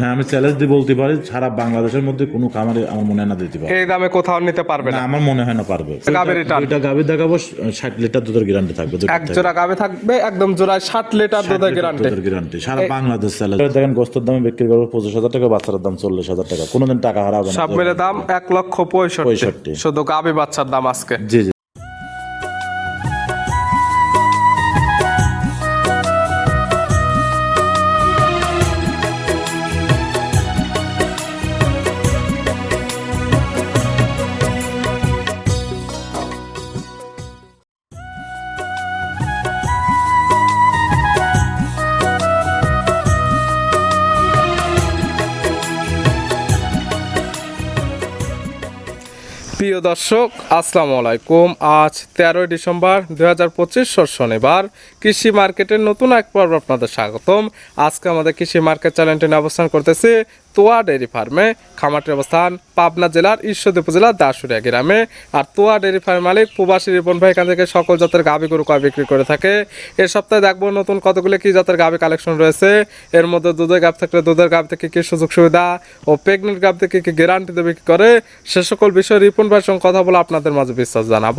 হ্যাঁ আমি চ্যালেঞ্জ দিয়ে বলতে পারি সারা বাংলাদেশের মধ্যে কোনো খামারে আমার মনে হয় না দিতে পারবে। এই দামে কোথাও নিতে পারবে না। আমার মনে হয় না পারবে। দুইটা গাভী দেখাবো ষাট লিটার দুধের গ্যারান্টি থাকবে এক। জোড়া গাবে থাকবে একদম জোড়ায় ষাট লিটার দুধের গ্যারান্টি গ্যারান্টি সারা বাংলাদেশ চ্যালেঞ্জ দেখেন গোস্তের দামে বিক্রি করব পঁচিশ হাজার টাকা বাচ্চার দাম চল্লিশ হাজার টাকা। কোনোদিন টাকা হারাবে না। সব মিলে দাম এক লক্ষ পঁয়ষট্টি। শুধু গাবি বাচ্চার দাম আজকে। জি। প্রিয় দর্শক, আসসালামু আলাইকুম। আজ তেরোই ডিসেম্বর দু হাজার পঁচিশ শনিবার। কৃষি মার্কেটের নতুন এক পর্ব আপনাদের স্বাগতম। আজকে আমাদের কৃষি মার্কেট চ্যানেলটি অবস্থান করতেছে তোয়া ডেয়ারি ফার্মে, খামারটির অবস্থান পাবনা জেলার ঈশ্বরদী উপজেলার দাসুরিয়া গ্রামে। আর তোয়া ডেয়ারি ফার্ম মালিক প্রবাসী রিপন ভাই এখান থেকে সকল জাতের গাভি গরু কয় বিক্রি করে থাকে। এ সপ্তাহে দেখব নতুন কতগুলো কি জাতের গাভি কালেকশন রয়েছে। এর মধ্যে দুধের গাভ থাকলে দুধের গাভ থেকে কি সুযোগ সুবিধা ও প্রেগনেন্ট গাভ থেকে কি গ্যারান্টি দেবে, কি করে? সে সকল বিষয়ে রিপন ভাইয়ের সঙ্গে কথা বলে আপনাদের মাঝে বিশ্বাস জানাব।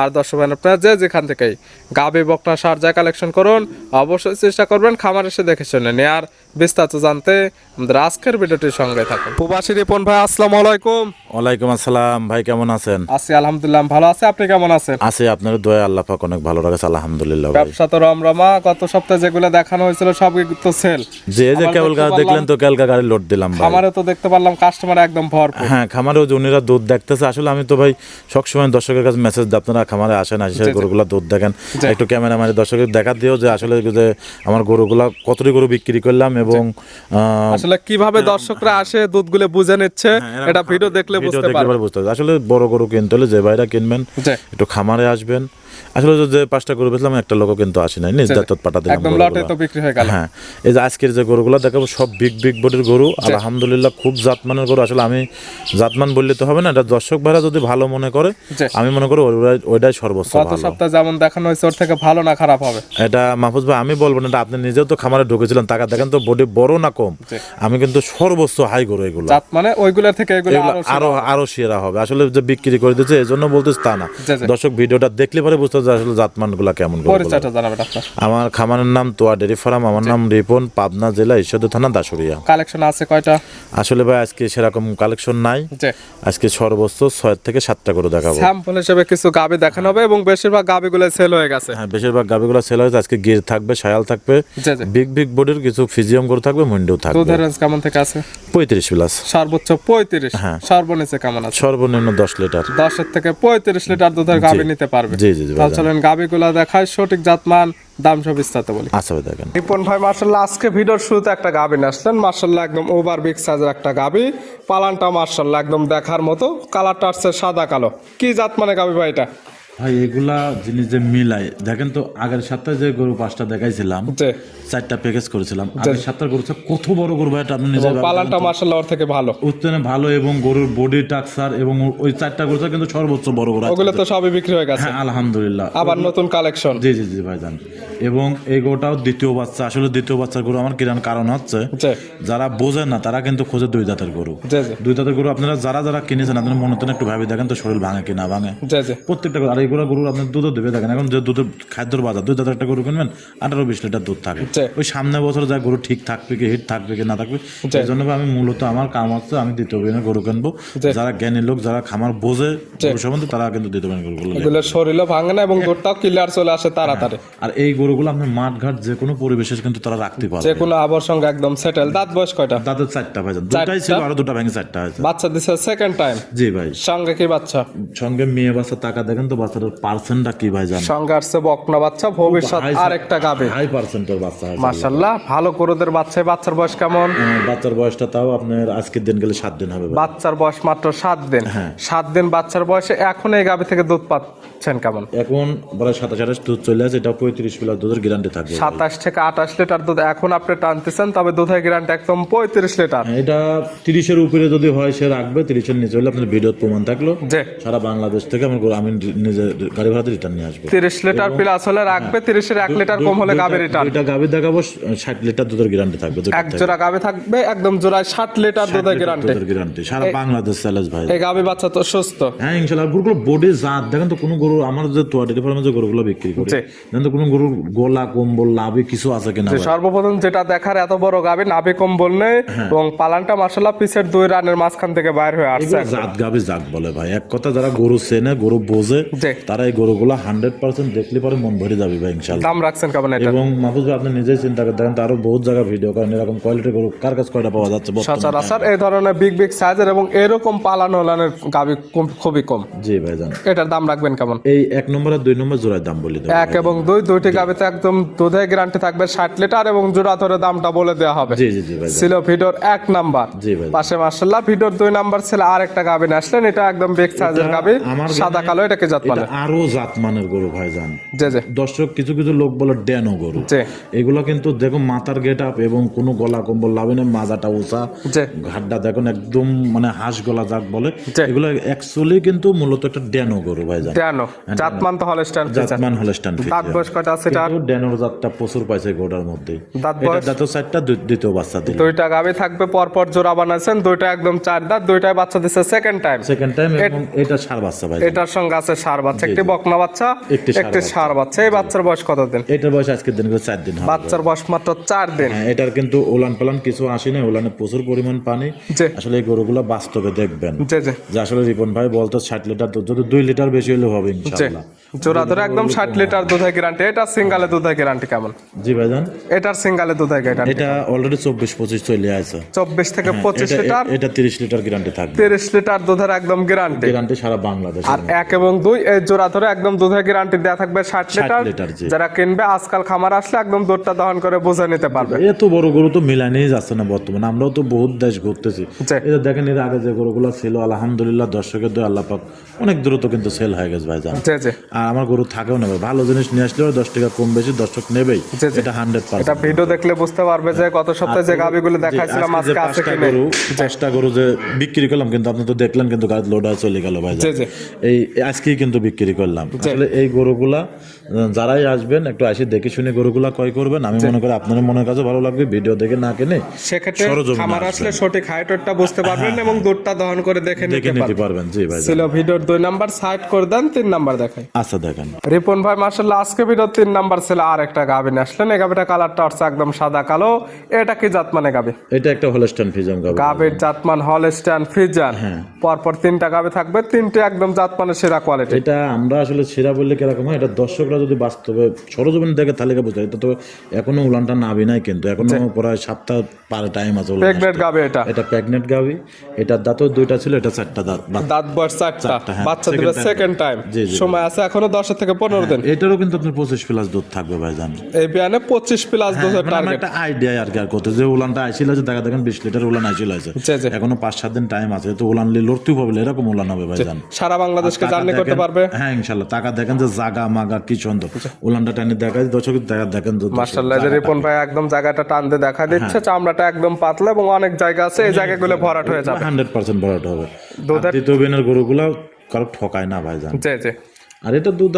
আর দর্শক ভাই আপনারা যে যেখান থেকেই গাভি বকনা, সার যা কালেকশন করুন, অবশ্যই চেষ্টা করবেন খামার এসে দেখে শুনে নেয়ার। বিস্তারিত জানতে আমাদের আজকের ভিডিওটির সঙ্গে থাকুন। প্রবাসী রিপন ভাই আসসালামু আলাইকুম। ওয়ালাইকুম আসসালাম ভাই কেমন আছেন? আছি আলহামদুলিল্লাহ ভালো আছে আপনি কেমন আছেন? আছে আপনার দয়া আল্লাহ পাক অনেক ভালো রাখছে আলহামদুলিল্লাহ ব্যবসা তো রমরমা গত সপ্তাহে যেগুলো দেখানো হয়েছিল সব তো সেল যে যে কেবল দেখতে দেখলেন তো কেলকা গাড়ি লোড দিলাম ভাই। আমারও তো দেখতে পারলাম কাস্টমার একদম ভরপুর। হ্যাঁ খামারেও যে উনিরা দুধ দেখতেছে আসলে আমি তো ভাই সবসময় দর্শকের কাছে মেসেজ দিই আপনারা খামারে আসেন আসে গরুগুলা দুধ দেখেন। একটু ক্যামেরা মারি দর্শকের দেখা দিও যে আসলে যে আমার গরুগুলা কতটি গরু বিক্রি করলাম এবং আহ, আসলে কীভাবে দর্শকরা আসে দুধগুলো বুঝে নিচ্ছে হ্যাঁ, এটা ভিডিও দেখলে বুঝতে পারবে। আসলে বড় গরু কিনতে হলে যে ভাইরা কিনবেন একটু খামারে আসবেন আসলে যে- পাঁচটা গরু বেচলাম একটা লোকও কিন্তু আসে নাই নিজ দাঁত পাঠা দিলাম একদম লটে তো বিক্রি হয়ে গেল। হ্যাঁ এই যে আজকের যে গরুগুলো দেখাবো সব বিগ বিগ বডির গরু আলহামদুলিল্লাহ খুব জাতমানের গরু। আসলে আমি জাতমান বললে তো হবে না এটা দর্শক ভাইরা যদি ভালো মনে করে আমি মনে করি ওইটাই- সর্বোচ্চ গত সপ্তাহে যেমন দেখানো হয়েছে ওর থেকে ভালো না খারাপ হবে? এটা মাহফুজ ভাই আমি বলব না এটা আপনি নিজেও তো খামারে ঢুকেছিলেন টাকা দেখেন তো বডি বড় না কম। আমি কিন্তু সর্বোচ্চ হাই গরু এগুলো। জাত মানে ওইগুলোর থেকে এগুলো আরও আরও সেরা হবে। আসলে যে বিক্রি করে দিচ্ছে এই জন্য বলতেছি তা না। দর্শক ভিডিওটা দেখলে পরে বুঝতে আসলে জাতমানগুলা কেমন পরিচয়টা জানাবেন আপনার। আমার খামারের নাম তোয়া ডেরি ফার্ম আমার নাম রিপন পাবনা জেলা ঈশ্বরদী থানা দাসুরিয়া। কালেকশন আছে কয়টা? আসলে ভাই আজকে সেরকম কালেকশন নাই। আজকে সর্বোচ্চ ছয় থেকে সাতটা করে দেখাবো। স্যাম্পল হিসেবে কিছু গাবি দেখানো হবে এবং বেশিরভাগ গাবিগুলো সেল হয়ে গেছে। হ্যাঁ বেশিরভাগ গাবিগুলো সেল হয়েছে। আজকে গির থাকবে শায়াল থাকবে বিগ বিগ বডির কিছু ফিজিয়াম গরু থাকবে মুন্ডিও থাকবে। দুধের রেঞ্জ কেমন থেকে আছে? পঁয়ত্রিশ প্লাস সর্বোচ্চ পঁয়ত্রিশ। হ্যাঁ। সর্বনিচে কেমন আছে? সর্বনিম্ন দশ লিটার দশের থেকে পঁয়ত্রিশ লিটার দুধের গাবি নিতে পারবে। জি জি জি। তাহলে চলেন গাবিগুলা দেখায় সঠিক জাতমান দাম সব বিস্তারিত বলি। আচ্ছা ভাই দেখেন। রিপন ভাই মার্শাল্লাহ আজকে ভিডিওর শুরুতে একটা গাবি আসলেন। মার্শাল্লাহ একদম ওভার বিগ সাইজের একটা গাবি। পালানটা মার্শাল্লাহ একদম দেখার মতো। কালারটা আসছে সাদা কালো কি জাত মানে গাবি ভাই এটা? ভাই এগুলা জিনিস যে মিলাই দেখেন তো আগের সপ্তাহে যে গরু পাঁচটা দেখাইছিলাম চারটা প্যাকেজ করেছিলাম। আগের সপ্তাহের গরু কত বড় গরু ভাই এটা আপনি নিজে ভাবেন। পালানটা মার্শাল্লাহ ওর থেকে ভালো। উত্তনে ভালো এবং গরুর বডি টাকসার এবং ওই চারটা গরু কিন্তু সর্বোচ্চ বড় গরু। ওগুলো তো সবই বিক্রি হয়ে গেছে। হ্যাঁ আলহামদুলিল্লাহ। আবার নতুন কালেকশন জি জি জি ভাই ভাইজান এবং এই গরুটাও দ্বিতীয় বাচ্চা আসলে দ্বিতীয় বাচ্চার গরু আমার কিরান কারণ হচ্ছে যারা বোঝে না তারা কিন্তু খোঁজে দুই দাঁতের গরু। দুই দাঁতের গরু আপনারা যারা যারা কিনেছেন আপনারা মনে হতেন একটু ভাবি দেখেন তো শরীর ভাঙে কিনা ভাঙে। প্রত্যেকটা গরু আর এইগুলো গরু আপনার দুধও দেবে দেখেন এখন যে দুধের খাদ্যর বাজার দুই দাঁতের একটা গরু কিনবেন আঠারো বিশ লিটার দুধ থাকে। ওই সামনে বছর যা গরু ঠিক থাকবে কি হিট থাকবে কি না থাকবে। এই জন্য আমি মূলত আমার কাম হচ্ছে আমি দ্বিতীয় বিনে গরু কিনবো। যারা জ্ঞানী লোক যারা খামার বোঝে গরু সম্বন্ধে তারা কিন্তু দ্বিতীয় বিনে গরুগুলো। এগুলো শরীরও ভাঙে না এবং দুধটাও ক্লিয়ার চলে আসে তাড়াতাড়ি। আর এই গরুগুলো আপনার মাঠ ঘাট যে কোনো পরিবেশে কিন্তু তারা রাখতে পারে যে কোনো আবর সঙ্গে একদম সেটেল দাঁত বয়স কয়টা? দাঁতের চারটা ভাইজান দুটাই ছিল আরও দুটা ভেঙে চারটা হয়েছে। বাচ্চা দিছে সেকেন্ড টাইম জি ভাই। সঙ্গে কি বাচ্চা? সঙ্গে মেয়ে বাচ্চা টাকা দেখেন তো বাচ্চাটার পার্সেন্টটা কি ভাই জানেন? সঙ্গে আসছে বকনা বাচ্চা ভবিষ্যৎ আর একটা গাবে। হাই পার্সেন্টের বাচ্চা আছে মাশাল্লাহ ভালো গরুদের বাচ্চা। বাচ্চার বয়স কেমন? বাচ্চার বয়সটা তাও আপনার আজকের দিন গেলে সাত দিন হবে বাচ্চার বয়স মাত্র সাত দিন। হ্যাঁ। সাত দিন বাচ্চার বয়সে এখন এই গাবে থেকে দুধ পাচ্ছেন কেমন? এখন প্রায় সাতাশ আঠাশ দুধ চলে এটা পঁয়ত্রিশ প্লাস দুধের গ্যারান্টি থাকবে। সাতাশ থেকে আঠাশ লিটার দুধ এখন আপনি টানতেছেন তবে দুধের গ্যারান্টি একদম পঁয়ত্রিশ লিটার। হ্যাঁ, এটা তিরিশের উপরে যদি হয় সে রাখবে তিরিশের নিচে হলে আপনার ভিডিও প্রমাণ থাকল। যে সারা বাংলাদেশ থেকে আমার আমি নিজে গাড়ি ভাড়াতে রিটার্ন নিয়ে আসব। তিরিশ লিটার প্লাস হলে রাখবে তিরিশের এক লিটার কম হলে গাবে রিটার্ন দুইটা গাভি দেখাবো ষাট লিটার দুধের গ্যারান্টি থাকবে এক জোড়া গাবে থাকবে একম জোড়ায় ষাট লিটার দুধের গ্যারান্টি দুধের গ্যারান্টি সারা বাংলাদেশ চ্যালেঞ্জ ভাই। এই গাবে বাচ্চা তো সুস্থ। হ্যাঁ ইনশাল্লাহ গরুগুলো বডি জাত দেখেন তো কোনো গরু আমার যে তোয়া ডেরি ফার্মে যে গরুগুলো বিক্রি করি জি। তো কোনো গরুর গোলা কম্বল লাভে কিছু আছে কিনা সর্বপ্রথম যেটা দেখার এত বড় গাবে নাভি কম্বল নেই। এবং পালানটা মাসাল্লাহ পিছের দুই রানের মাঝখান থেকে বাইর হয়ে আসছে জাত গাবি জাত বলে ভাই এক কথা যারা গরু চেনে গরু বোঝে। তারা এই গরুগুলো হান্ড্রেড পার্সেন্ট দেখলে পরে মন ভরে যাবে ভাই ইনশাল্লাহ দাম রাখছেন কেমন এটা এবং মাহফুজ ভাই আপনি নিজেই চিন্তা করে দেখেন তো আরও বহুত জায়গা ভিডিও করেন এরকম কোয়ালিটি গরু কার কাছে কয়টা পাওয়া যাচ্ছে? সচরাচর এই ধরনের বিগ বিগ সাইজের এবং এরকম পালান হলানের গাবি খুবই কম জি ভাই জান এটার দাম রাখবেন কেমন এই এক নম্বর আর দুই নম্বর জোড়ার দাম বলি দেবো। এক এবং দুই দুইটি গাবিতে একদম দুধের গ্যারান্টি থাকবে ষাট লিটার এবং জোড়া ধরে দামটা বলে দেওয়া হবে। জি জি জি ভাই ছিল এক নাম্বার। জি ভাই পাশে মার্শাল্লাহ দুই নাম্বার ছিল আর একটা গাবি নিয়ে আসলেন এটা একদম বিগ সাইজের গাবি সাদা কালো এটাকে জাত আরও জাত মানের গরু ভাই জান। জি জি। দর্শক কিছু কিছু লোক বলে ড্যানো গরু। জি। এগুলো কিন্তু দেখো মাথার গেট আপ এবং কোনো গলা কম্বল লাভে না মাজাটা উঁচা। ঘাটটা দেখুন একদম মানে হাঁস গলা যাক বলে। এগুলো অ্যাকচুয়ালি কিন্তু মূলত একটা ড্যানো গরু ভাই জান। কেন জাতমান তো জাতমান হলস্টান দাঁত বয়স কয়টা আছে এটা কিন্তু ড্যানোর জাতটা প্রচুর পাইছে গোটার মধ্যে। দাঁত বয়স দাঁত দ্বিতীয় বাচ্চা দিল। দুইটা গাবি থাকবে পরপর জোড়া বানাইছেন দুইটা একদম চার দাঁত দুইটাই বাচ্চা দিচ্ছে সেকেন্ড টাইম সেকেন্ড টাইম এবং এটা সার বাচ্চা ভাই। এটার সঙ্গে আছে সার বাচ্চা একটি বকনা বাচ্চা একটি সার বাচ্চা। এই বাচ্চার বয়স কত দিন এটার বয়স আজকের দিন চার দিন বাচ্চার বয়স মাত্র চার দিন। হ্যাঁ এটার কিন্তু ওলান পালান কিছু আসে না ওলানে প্রচুর পরিমাণ পানি। আসলে এই গরুগুলো বাস্তবে দেখবেন। যে আসলে রিপন ভাই বলতো ষাট লিটার দুধ যদি দুই লিটার বেশি হলে হবে ইনশাআল্লাহ। জোড়া ধরে একদম ষাট লিটার দুধের গ্যারান্টি এটা সিঙ্গালে দুধের গ্যারান্টি কেমন? জি ভাইজান। এটার সিঙ্গালে দুধের গ্যারান্টি এটা অলরেডি চব্বিশ পঁচিশ চলে আছে চব্বিশ থেকে পঁচিশ এটা- লিটার? এটা তিরিশ লিটার গ্যারান্টি থাকবে। তিরিশ লিটার দুধের একদম গ্যারান্টি গ্যারান্টি সারা বাংলাদেশ আর এক এবং দুই এই জোড়া ধরে একদম দুধের গ্যারান্টি দেওয়া থাকবে ষাট লিটার। লিটার, যারা কিনবে আজকাল খামার আসলে একদম দুধটা দহন করে বুঝে নিতে পারবে। এত বড় গরু তো মিলানেই যাচ্ছে না বর্তমানে। আমরাও তো বহুত দেশ ঘুরতেছি। এটা দেখেন এর আগে যে গরুগুলো ছিল আলহামদুলিল্লাহ দর্শকের দয় আল্লাহ পাক অনেক দ্রুত কিন্তু সেল হয়ে গেছে ভাইজান। জি আর আমার গরু থাকেও না ভালো জিনিস নিয়ে আসলেও দশ টাকা কম বেশি দর্শক নেবেই। এটা হান্ড্রেড এটা পার্সেন্ট ভিডিও দেখলে বুঝতে পারবে যে গত সপ্তাহে যে গাবিগুলো দেখাইছিলাম আজকে আছে কি গরু চেষ্টা গরু যে বিক্রি করলাম কিন্তু আপনি তো দেখলেন কিন্তু গাড়ি লোডা চলে গেল ভাই। এই আজকেই কিন্তু বিক্রি করলাম। আসলে এই গরুগুলা যারাই আসবেন একটু আসি দেখে শুনে গরুগুলা ক্রয় করবেন। আমি মনে করি আপনার মনের কাছে ভালো লাগবে ভিডিও দেখে না কিনে সেক্ষেত্রে আসলে সঠিক হাইটটা বুঝতে পারবেন এবং দুধটা দহন করে দেখে নিতে পারবেন। জি ভাই ছিল ভিডিওর দুই নাম্বার সাইড করে দেন তিন নাম্বার দেখাই। আচ্ছা দেখেন। রিপন ভাই আজকে তিন নাম্বার ছিল আর একটা আসলেন। এই গাবিটা কালারটা হচ্ছে একদম সাদা কালো। এটা কি জাত মানে গাবি এটা একটা হলস্টান ফিজাম গাবি গাবির জাতমান হল স্ট্যান্ড ফ্রিজার হ্যাঁ। পরপর তিনটা গাবি থাকবে। তিনটে একদম জাতমানের সেরা কোয়ালিটি এটা আমরা আসলে সেরা বললে কীরকম হয়? এটা দর্শকরা যদি বাস্তবে সরজমিন দেখে তালিকা বুঝতে এটা তো এখনও উলানটা নাবি নাই কিন্তু। এখনও প্রায় সপ্তাহ পারে টাইম আছে প্রেগনেন্ট গাবি এটা। এটা প্রেগনেন্ট গাবি। এটার দাঁতও দুইটা ছিল এটা চারটা দাঁত। দাঁত বয়স চারটা। হ্যাঁ। বাচ্চা দিবে সেকেন্ড টাইম। সময় আছে এখনও দশের থেকে পনেরো দিন। এটারও কিন্তু আপনার পঁচিশ প্লাস দুধ থাকবে ভাই জান এই বিয়ানে পঁচিশ প্লাস দুধের আমার টার্গেট একটা আইডিয়া আর কি আর করতে। যে উলানটা আইছিল আছে দেখা দেখেন বিশ লিটার উলান আইছিল আছে। এখনও পাঁচ সাত দিন টাইম আছে তো উলান নিয়ে লড়তেও পারবে এরকম উলান হবে ভাই জান সারা বাংলাদেশকে জার্নি করতে দেখেন- পারবে? হ্যাঁ ইনশাল্লাহ। টাকা দেখেন যে জাগা মাগা কি সুন্দর উলানটা টানি যায় দর্শক দেখা দেখেন মার্শাল্লাহ যে রিপন ভাই একদম জায়গাটা টানতে দেখা দিচ্ছে চামড়াটা একদম পাতলা এবং অনেক জায়গা আছে এই জায়গাগুলো ভরাট হয়ে যাবে। হান্ড্রেড পার্সেন্ট ভরাট হবে। দুধের- গরুগুলো কারও ঠকায় না ভাই জান জি জি। আর এটা দুধ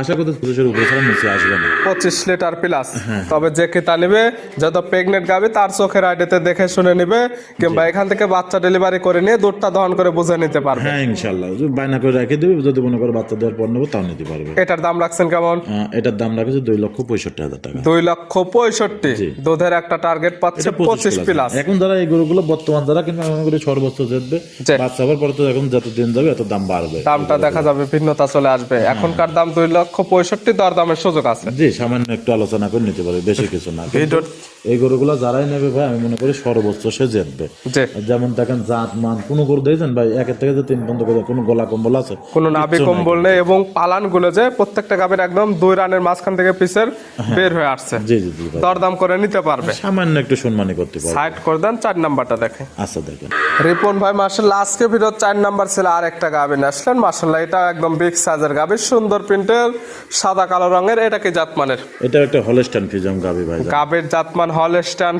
আশা করতে পঁচিশের উপরে ছাড়া নিচে আসবে না। পঁচিশ লিটার প্লাস। হ্যাঁ, তবে যে কেতা নেবে যত প্রেগনেন্ট গাবে তার চোখের আইডিতে দেখে শুনে নেবে কিংবা এখান থেকে বাচ্চা ডেলিভারি করে নিয়ে দুধটা দহন করে বুঝে নিতে পারবে। হ্যাঁ ইনশাল্লাহ বায়না করে রেখে দেবে যদি মনে করে বাচ্চা দেওয়ার পর নেব তাও নিতে পারবে। এটার দাম রাখছেন কেমন? এটার দাম রাখেছে দুই লক্ষ পঁয়ষট্টি হাজার টাকা। দুই লক্ষ পঁয়ষট্টি। দুধের একটা টার্গেট পাচ্ছে পঁচিশ প্লাস এখন যারা এই গরুগুলো বর্তমান যারা কিন্তু মনে করি সর্বোচ্চ জিতবে বাচ্চা হওয়ার পরে তো এখন যত দিন যাবে এত দাম বাড়বে। দামটা দেখা যাবে ভিন্নতা চলে আসবে। এখনকার দাম দুই লক্ষ পঁয়ষট্টি দর দামের সুযোগ আছে। জি সামান্য একটু আলোচনা করে নিতে পারবে বেশি কিছু না। এই গরুগুলো যারাই নেবে ভাই আমি মনে করি সর্বোচ্চ সে জিতবে। যেমন দেখেন জাত মান কোনো গরু দিয়েছেন ভাই? একের থেকে যে তিন পর্যন্ত করে কোনো গলা কম্বল আছে কোনো নাভি কম্বল নেই এবং পালানগুলো যে প্রত্যেকটা গাবের একদম দুই রানের মাঝখান থেকে পিসের হ্যাঁ। বের হয়ে আসছে। জি জি জি দরদাম করে নিতে পারবে। সামান্য একটু সম্মানী করতে পারবে। সাইড করে দেন চার নাম্বারটা দেখে। আচ্ছা দেখেন। রিপন ভাই মার্শাল্লাহ আজকে ভিডিও চার নাম্বার ছিল আর একটা গাবি নিয়ে আসলেন। মার্শাল্লাহ এটা একদম বিগ সাইজের গাবি গাবি সুন্দর প্রিন্টের সাদা কালো রঙের এটা কি জাতমানের? এটা একটা হলস্টান ফিজম গাবি ভাই গাবির জাতমান হলস্টান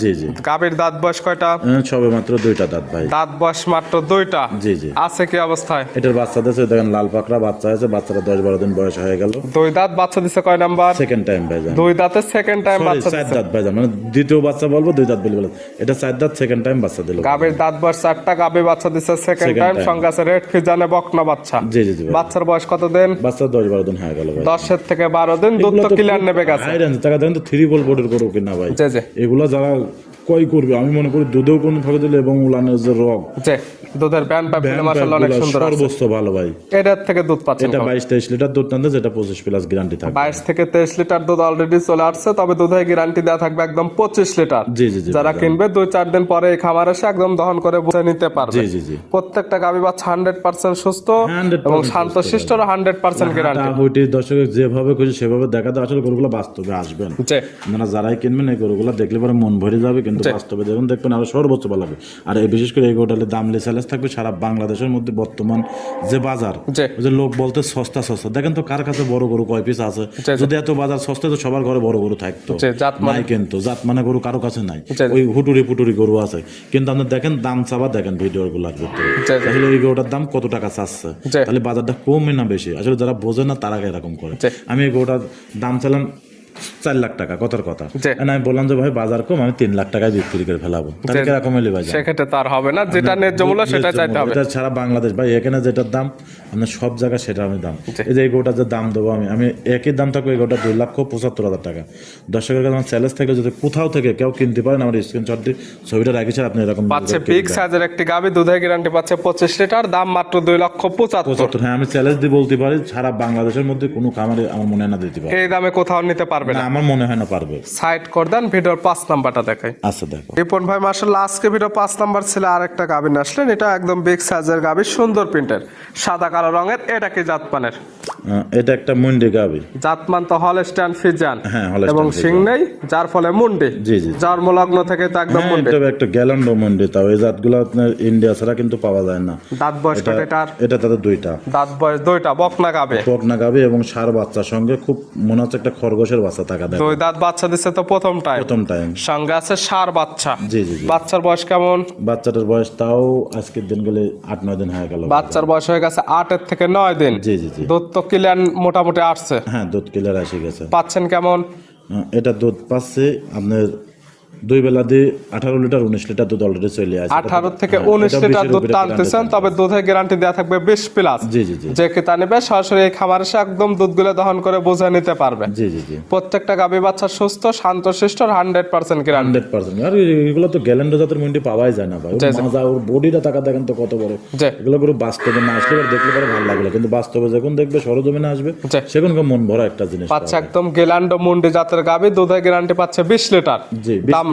জি জি। গাবির দাঁত বয়স কয়টা? সবে মাত্র দুইটা দাঁত ভাই। দাঁত বয়স মাত্র দুইটা? জি জি। আছে কি অবস্থায়? এটার বাচ্চাদের আছে দেখেন লাল পাকড়া বাচ্চা আছে বাচ্চারা দশ বারো দিন বয়স হয়ে গেল। দুই দাঁত বাচ্চা দিছে কয় নাম্বার? সেকেন্ড টাইম ভাই দুই দাঁতের সেকেন্ড টাইম বাচ্চা চার দাঁত ভাই মানে দ্বিতীয় বাচ্চা বলব দুই দাঁত বলে বলে। এটা চার দাঁত সেকেন্ড টাইম বাচ্চা দিল। গাবির দাঁত বয়স চারটা গাবি বাচ্চা দিছে সেকেন্ড টাইম সঙ্গে আছে রেড ফিজানে বকনা বাচ্চা। জি জি জি বাচ্চার বয়স কত দিন? বাচ্চা দশ বারো দিন হয়ে গেল ভাই। দশের থেকে বারো দিন দুধ তো ক্লিয়ার নেবে গেছে টাকা দেন তো থ্রি বল বোর্ডের করো কিনা ভাই। এগুলো যারা কয় করবে? আমি মনে করি দুধেও কোনো ভাবে দিলে এবং উলানের যে রগ দুধের ব্যান্ড পাইপ মাসাল্লাহ অনেক সুন্দর সর্বোচ্চ ভালো ভাই। এটার থেকে দুধ পাচ্ছেন এটা বাইশ তেইশ লিটার দুধ টানতে যেটা পঁচিশ প্লাস গ্যারান্টি থাকবে। বাইশ থেকে তেইশ লিটার দুধ অলরেডি চলে আসছে তবে দুধের গ্যারান্টি দেওয়া থাকবে একদম পঁচিশ লিটার। জি জি যারা কিনবে দুই চার দিন পরে এই খামার এসে একদম দহন করে বুঝে নিতে পারবে। জি জি জি। প্রত্যেকটা গাভী বাচ্চা হান্ড্রেড পার্সেন্ট সুস্থ এবং শান্ত শিষ্ট হান্ড্রেড পার্সেন্ট গ্যারান্টি হাঁটা হুইটি দর্শক যেভাবে খুশি সেভাবে দেখাতে আসলে গরুগুলো বাস্তবে আসবেন। আপনারা যারাই কিনবেন এই গরুগুলো দেখলে পরে মন ভরে যাবে কিন্তু বাস্তবে দেখুন দেখবেন আরও সর্বোচ্চ ভালো হবে আর এই বিশেষ করে এই গরুটালে দাম লেসালেস থাকবে সারা বাংলাদেশের মধ্যে বর্তমান যে বাজার যে লোক বলতে সস্তা সস্তা। দেখেন তো কার কাছে বড় গরু কয় পিস আছে? যদি এত বাজার সস্তা তো সবার ঘরে বড় গরু থাকতো। জাত মানে- নাই কিন্তু জাত মানে গরু কারও কাছে নাই। ওই হুটুরি পুটুরি গরু আছে। কিন্তু আপনি দেখেন দাম চাবা দেখেন ভিডিও গুলার ভিতরে। তাহলে এই গরুটার দাম কত টাকা চাচ্ছে? তাহলে বাজারটা কমে না বেশি? আসলে যারা বোঝে না তারা এরকম করে। আমি এই গরুটার দাম চালাম চার লাখ টাকা কথার কথা। জি। আমি বললাম যে ভাই বাজার কম আমি তিন লাখ টাকায় বিক্রি করে ফেলাবো। তাহলে কীরকম হলে ভাই সেক্ষেত্রে তার হবে না যেটা ন্যায্য মূল্য সেটা চাইতে হবে। এটা ছাড়া বাংলাদেশ ভাই এখানে যেটার দাম আপনার সব জায়গায় সেটা আমি দাম। এই যে এই গোটার যে দাম দেবো আমি আমি একই দাম থাকবে এই গোটা দুই লক্ষ পঁচাত্তর হাজার টাকা। দর্শকের কাছে আমার চ্যালেঞ্জ থেকে যদি কোথাও থেকে কেউ কিনতে পারেন আমার স্ক্রিনশট দিয়ে ছবিটা রাখেছি আপনি এরকম পাচ্ছে বিগ সাইজের একটি গাভী দুধের গ্যারান্টি পাচ্ছে পঁচিশ লিটার দাম মাত্র দুই লক্ষ পঁচাত্তর। হ্যাঁ আমি চ্যালেঞ্জ দিয়ে বলতে পারি সারা বাংলাদেশের মধ্যে কোনো খামারে আমার মনে না দিতে পারি। এই দামে কোথাও নিতে পারবে না? না আমার মনে হয় না পারবে। সাইড করে দেন ভিডিওর পাঁচ নাম্বারটা দেখাই। আচ্ছা দেখো। রিপন ভাই মার্শাল্লাহ আজকে ভিডিও পাঁচ নাম্বার ছিল আর একটা গাভী নিয়ে আসলেন। এটা একদম বিগ সাইজের গাভী সুন্দর প্রিন্টের সাদা কালো রঙের এটা কি জাতপানের? আহ, এটা একটা মন্ডি গাবি জাতমান তো হল স্ট্যান্ড ফিজান হ্যাঁ, এবং সিং নেই যার ফলে মুন্ডি। জি, জি। যার জন্মলগ্ন থেকে তো একদম হ্যাঁ মুন্ডি। এটা একটা গ্যালান্ডো মন্ডি তাও এই জাতগুলো আপনার ইন্ডিয়া ছাড়া কিন্তু পাওয়া যায় না। দাঁত বয়স এটা এটা তাদের দুইটা। দাঁত বয়স দুইটা বকনা গাবে পকনা গাবি এবং সার বাচ্চার সঙ্গে খুব মনে হচ্ছে একটা খরগোশের বাচ্চা। থাকা দেয় দুই দাঁত বাচ্চা দিচ্ছে তো প্রথম টাইম প্রথম টাইম সঙ্গে আছে সার বাচ্চা। জি জি বাচ্চার বয়স কেমন? বাচ্চাটার বয়স তাও আজকের দিন গেলে আট নয় দিন হয়ে গেল বাচ্চার। বয়স হয়ে গেছে আটের থেকে নয় দিন। জি জি জি। দুধ তো ক্লিয়ার মোটামুটি আসছে। হ্যাঁ দুধ কিলার এসে গেছে। পাচ্ছেন কেমন? এটা দুধ পাচ্ছে আপনার দুই বেলা দিয়ে আঠারো লিটার উনিশ লিটার দুধ অলরেডি চলে আসে। আঠারো থেকে হ্যাঁ, উনিশ লিটার দুধ টানতেছেন তবে দুধের গ্যারান্টি দেওয়া থাকবে বিশ প্লাস। জি জি জি। যে ক্রেতা নেবে সরাসরি এই খামার এসে একদম দুধগুলো দহন করে বোঝা নিতে পারবে। জি জি জি। প্রত্যেকটা গাভী বাচ্চা সুস্থ শান্ত শিষ্ট hundred percent guarantee hundred percent আর এগুলো তো গ্যালেন্ডো জাতের মন্ডি পাওয়াই যায় না ভাই। মাজা ওর বডিটা টাকা দেখেন তো কত বড়। এগুলো করে বাস্তবে না আসলে দেখলে পরে ভালো লাগল কিন্তু বাস্তবে যখন দেখবে সরজমিনে আসবে। সেখানে মন ভরা একটা জিনিস পাচ্ছে একদম গেলান্ডো মুন্ডি জাতের গাভী দুধের গ্যারান্টি পাচ্ছে বিশ লিটার। জি দাম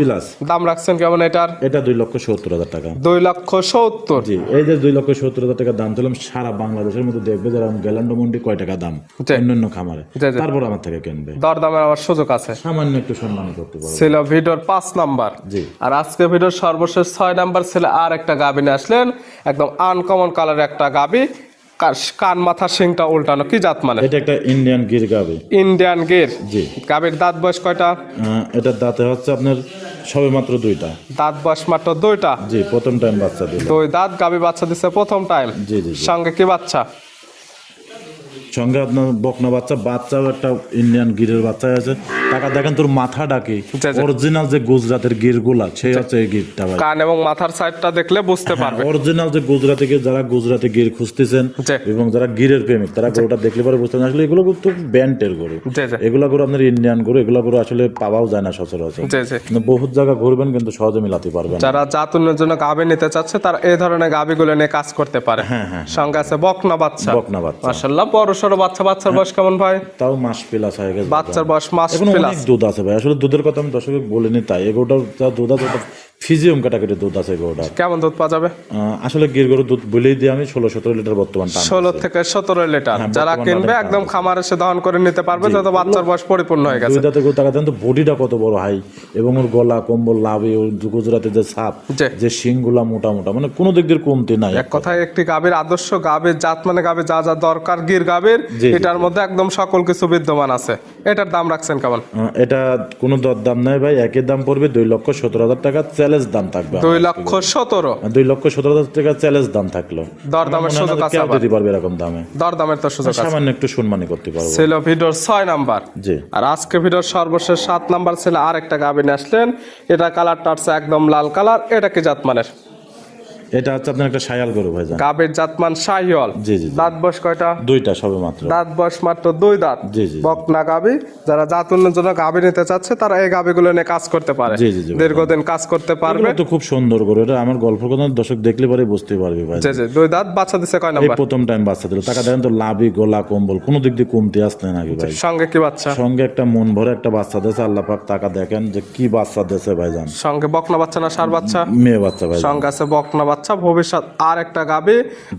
দাম রাখছেন কেমন এটার? এটা দুই লক্ষ সত্তর হাজার টাকা। দুই লক্ষ সত্তর। জি এই যে দুই লক্ষ সত্তর হাজার টাকা দাম তুলাম সারা বাংলাদেশের মধ্যে দেখবে যারা গ্যালান্ডো মন্ডি কয় টাকা দাম। অন্যান্য খামারে। তারপর আমার থেকে কিনবে। দরদামের আবার সুযোগ আছে। সামান্য একটু সম্মান করতে পারবে। ছিল ভিডিওর পাঁচ নাম্বার। জি। আর আজকে ভিডিওর সর্বশেষ ছয় নাম্বার ছিল আর একটা গাবি নিয়ে আসলেন। একদম আনকমন কালার একটা গাবি কান মাথা সিংটা উল্টানো কি জাত মানে? এটা একটা ইন্ডিয়ান গির গাবে। ইন্ডিয়ান গির? জি। গাবের দাঁত বয়স কয়টা? এটা এটার দাঁতে হচ্ছে আপনার সবে মাত্র দুইটা। দাঁত বয়স মাত্র দুইটা? জি প্রথম টাইম বাচ্চা দিল। দুই দাঁত গাবে বাচ্চা দিছে প্রথম টাইম জি জি। সঙ্গে কি বাচ্চা? সঙ্গে আপনার বকনা বাচ্চা বাচ্চাও একটা ইন্ডিয়ান গিরের বাচ্চা আছে। টাকা দেখেন তোর মাথা ডাকে। অরিজিনাল যে গুজরাটের গিরগুলা সেই হচ্ছে এই গিরটা ভাই। কান এবং মাথার সাইডটা দেখলে বুঝতে পারবে। অরিজিনাল যে গুজরাটে গিয়ে যারা গুজরাটে গির খুঁজতেছেন এবং যারা গিরের প্রেমিক তারা গরুটা দেখলে পরে বুঝতে আসলে এগুলো কিন্তু ব্যান্ডের গরু। এগুলা গরু আপনার ইন্ডিয়ান গরু এগুলো গরু আসলে পাওয়াও যায় না সচরাচর। বহুত জায়গা ঘুরবেন কিন্তু সহজে মিলাতে পারবেন। যারা জাতুনের জন্য গাবি নিতে চাচ্ছে তারা এই ধরনের গাবিগুলো নিয়ে কাজ করতে পারে। হ্যাঁ হ্যাঁ সঙ্গে আছে বকনা বাচ্চা। বকনা বাচ্চা। মাশাল্লাহ বড় সড়ো বাচ্চা বাচ্চার বয়স কেমন ভাই? তাও মাস প্লাস হয়ে গেছে বাচ্চার বয়স মাস প্লাস দুধ আছে ভাই। আসলে দুধের কথা আমি দর্শকে বলিনি তাই। এগোটা যা দুধ আছে ফিজিয়াম ক্যাটাগরি দুধ আছে গরুটার কেমন দুধ পাওয়া যাবে? আসলে গির গরুর দুধ বলেই দিই আমি ষোলো সতেরো লিটার বর্তমান ষোলো থেকে সতেরো লিটার। হ্যাঁ, যারা কিনবে একদম খামার এসে দহন করে নিতে পারবে যত বাচ্চার বয়স পরিপূর্ণ হয়ে গেছে। দুই দাঁতে গরু টাকা দেন তো বডিটা কত বড় হাই এবং ওর গলা কম্বল লাভে ওর গুজরাতে যে সাপ যে শিংগুলা মোটা মোটা মানে কোনো দিক দিয়ে কমতি নাই। এক কথায় একটি গাভীর আদর্শ গাভীর জাত মানে গাভীর যা যা দরকার গির জি, এটার মধ্যে একদম সকল কিছু বিদ্যমান আছে। এটার দাম রাখছেন কেমন? এটা কোনো দর দাম নাই ভাই একই দাম পড়বে দুই লক্ষ সতেরো হাজার টাকা। চ্যালেঞ্জ দাম থাকবে দুই লক্ষ সতেরো। দুই লক্ষ সতেরো হাজার টাকা চ্যালেঞ্জ দাম থাকল। দরদামের সুযোগ আছে কেউ আবার। দিতে পারবে এরকম দামে। দরদামের তো সুযোগ আছে। সামান্য একটু সম্মানী করতে পারব। ছিল ভিডিওর ছয় নাম্বার। জি। আর আজকে ভিডিওর সর্বশেষ সাত নাম্বার ছিল আর একটা গাভী নিয়ে আসলেন। এটা কালারটা আছে একদম লাল কালার এটা কি জাতমানের? এটা হচ্ছে আপনার একটা সায়াল গরু ভাই গাভীর জাতমান শাহিওয়াল। জি, জি। দাঁত বয়স কয়টা? দুইটা সবে মাত্র দাঁত বয়স মাত্র দুই দাঁত। জি, জি। বকনা গাভী যারা জাত উন্নয়নের জন্য গাভী নিতে চাচ্ছে তারা এই গাভীগুলো নিয়ে কাজ করতে পারে। জি, জি। দীর্ঘদিন কাজ করতে পারবে। তো খুব সুন্দর গরু এটা আমার গল্প কথা দর্শক দেখলে পরে বুঝতে পারবে ভাই জি জি দুই দাঁত বাচ্চা দিছে কয় এই নাম্বার? প্রথম টাইম বাচ্চা দিল। টাকা দেন তো লাভি গোলা কম্বল কোনো দিক দিয়ে কমতে আসতে নাকি ভাই। সঙ্গে কি বাচ্চা? সঙ্গে একটা মন ভরে একটা বাচ্চা দিয়েছে আল্লাহ পাক টাকা দেখেন যে কি বাচ্চা দিয়েছে ভাইজান। সঙ্গে বকনা বাচ্চা না সার বাচ্চা? মেয়ে বাচ্চা ভাই সঙ্গে আছে বকনা বাচ্চা। ভবিষ্যৎ আর একটা গাভী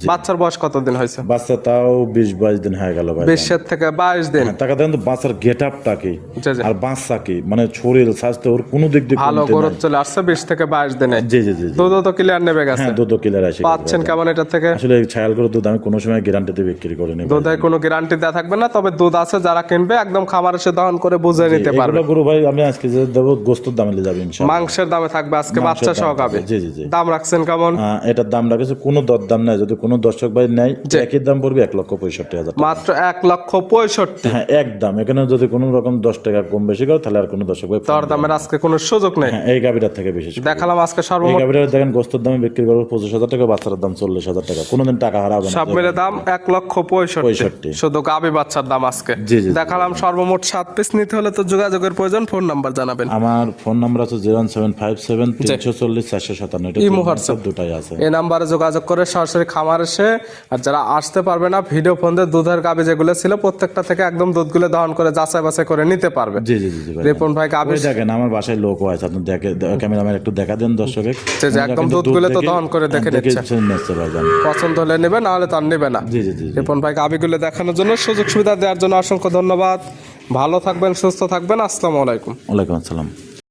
বাচ্চার বয়স কতদিন হয়েছে? বাচ্চা তাও বিশ বাইশ দিন হয়ে গেল ভাই বিশের থেকে বাইশ দিন। টাকা দেন তো বাচ্চার গেট আপটা কি। আর বাচ্চা কি? মানে শরীর স্বাস্থ্য ওর কোনো দিক দিয়ে ভালো কমতে চলে আসছে বিশ থেকে বাইশ দিনে। জি জি জি। দুধ তো ক্লিয়ার নেবে গেছে। হ্যাঁ দুধ কিলার আসে পাচ্ছেন কেমন এটা থেকে? আসলে ছায়াল করে দুধ আমি কোনো সময় গ্যারান্টিতে বিক্রি করিনি ভাই। দুধের কোনো গ্যারান্টি দেওয়া থাকবে না তবে দুধ আছে যারা কিনবে একদম খামার এসে দহন করে বুঝে নিতে পারবে। গরু ভাই আমি আজকে যে দেবো গোস্তর দামে নিয়ে যাবে ইনশাল্লাহ মাংসের দামে থাকবে আজকে বাচ্চা সহ গাবে জি জি জি। দাম রাখছেন কেমন? আহ, এটার দাম রাখেছে কোনো দর দাম নাই। যদি কোনো দর্শক ভাই নেয় একই দাম পড়বে এক লক্ষ পঁয়ষট্টি হাজার মাত্র এক লক্ষ পঁয়ষট্টি। হ্যাঁ এক দাম। এখানে যদি কোনো রকম দশ টাকা কম বেশি করে তাহলে আর কোনো দর্শক ভাই দর দামের আজকে কোনো সুযোগ নেই। হ্যাঁ এই গাবিটার থেকে বেশি দেখালাম আজকে এই সর্বমোট গাবিটা দেখেন গোস্তর দামে বিক্রি করব পঁচিশ হাজার টাকা বাচ্চার দাম চল্লিশ হাজার টাকা। কোনোদিন টাকা হারাবে সব মিলে দাম এক লক্ষ পঁয়ষট্টি। শুধু গাবি বাচ্চার দাম আজকে। জি, জি। দেখালাম সর্বমোট সাত পিস। নিতে হলে তো যোগাযোগের প্রয়োজন। ফোন নাম্বার জানাবেন। আমার ফোন নাম্বার আছে জিরো সেভেন ফাইভ সেভেন তিনশো চল্লিশ চারশো সাতান্ন। এটা। দুটাই আছে। এই নাম্বারে যোগাযোগ করে সরাসরি খামার এসে আর যারা আসতে পারবে না ভিডিও ফোন দিয়ে দুধের গাবি যেগুলো ছিল প্রত্যেকটা থেকে একদম দুধগুলো দহন করে যাচাই বাছাই করে নিতে পারবে। জি জি জি রিপন ভাই গাবি দেখেন আমার বাসায় লোক আছে। আপনি দেখে ক্যামেরাম্যান একটু দেখা দেন দর্শকে। যে একদম দুধগুলো তো দহন করে দেখে নিচ্ছে। নিচ্ছে পছন্দ হলে নেবে না হলে তার নেবে না। জি জি জি জি। রিপন ভাই গাবিগুলো দেখানোর জন্য সুযোগ সুবিধা দেওয়ার জন্য অসংখ্য ধন্যবাদ। ভালো থাকবেন সুস্থ থাকবেন। আসসালামু আলাইকুম। ওয়ালাইকুম আসসালাম।